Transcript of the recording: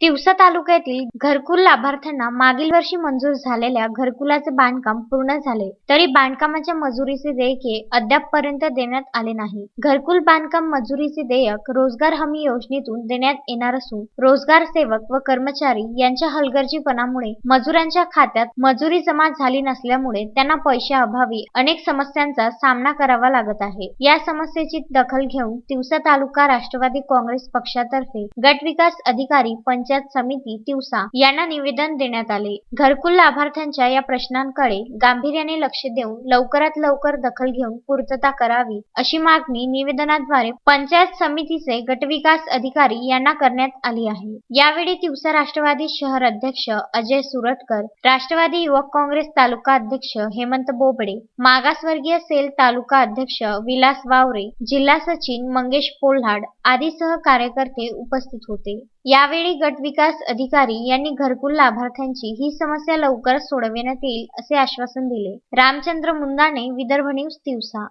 तिवसा तालुक्यातील घरकुल लाभार्थ्यांना मागील वर्षी मंजूर झालेल्या घरकुलाचे बांधकाम पूर्ण झाले. तरी बांधकामाच्या मजुरीचे देयके अद्यापपर्यंत देण्यात आले नाही. घरकुल बांधकाम मजुरीचे देयक रोजगार हमी योजनेतून देण्यात येणार असून रोजगार सेवक व कर्मचारी यांच्या हलगर्जीपणामुळे मजुरांच्या खात्यात मजुरी जमा झाली नसल्यामुळे त्यांना पैशाअभावी अनेक समस्यांचा सामना करावा लागत आहे. या समस्येची दखल घेऊन तिवसा तालुका राष्ट्रवादी काँग्रेस पक्षातर्फे गट विकास अधिकारी पंचायत समिती तिवसा यांना निवेदन देण्यात आले. घरकुल लाभार्थ्यांच्या या प्रश्नांकडे गांभीर्याने लक्ष देऊन लवकरात लवकर दखल घेऊन पूर्तता करावी अशी मागणी निवेदनाद्वारे पंचायत समितीचे गटविकास अधिकारी यांना करण्यात आली आहे. यावेळी तिवसा राष्ट्रवादी शहर अध्यक्ष अजय सुरटकर राष्ट्रवादी युवक काँग्रेस तालुका अध्यक्ष हेमंत बोबडे मागासवर्गीय सेल तालुका अध्यक्ष विलास वावरे जिल्हा सचिव मंगेश पोल्हाड आदीसह कार्यकर्ते उपस्थित होते. यावेळी गट विकास अधिकारी यांनी घरकुल लाभार्थ्यांची ही समस्या लवकरच सोडविण्यात येईल असे आश्वासन दिले. रामचंद्र मुंदाणे विदर्भ न्यूज दिवसा